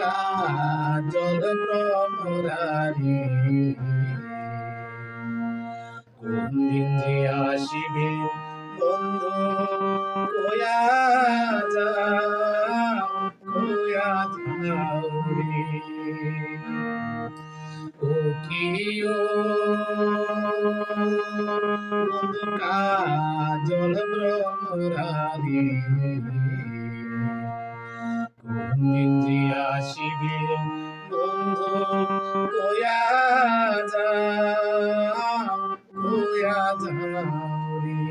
কাজল ভ্রমরারি কোন দিন যে আসিবে বন্ধু, কয়া যাও কয়া যাও রে। ও কিও বন্ধু ভ্রমরারি কোন দিন যে আসিবে বন্ধু কয়া যাও কয়া যাও রে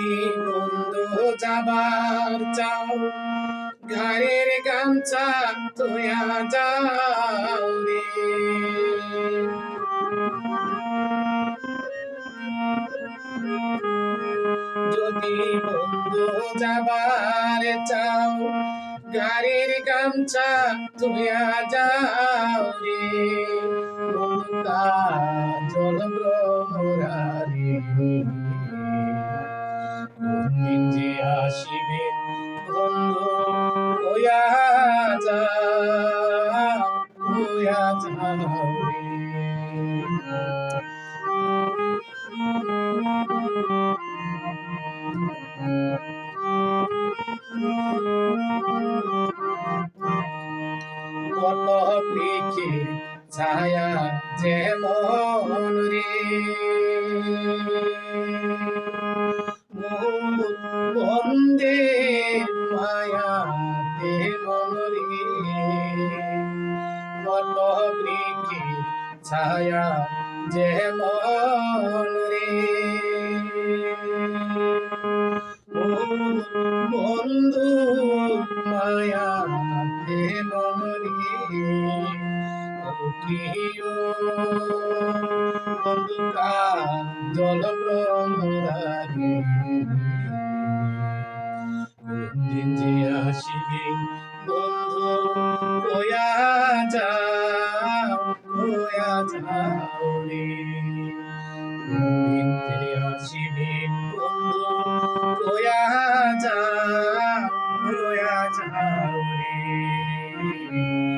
যদি বন্ধু যাবার চাও ঘরের গামছা তোয়া যাও রে। যদি বন্ধু যাবার চাও গাড়ির গামছা তুইয়া যাও রে। জল কত বৃক্ষের ছায়া যেমন রে ছায়া যেমন রে। বন্ধু মায়া তেমন রে। জল ব্রহ্মরারি দিন যে আসিবে বন্ধু কয়া যাও যে আসিবে বন্ধু কয়া যাও কয়া যাও রে দিন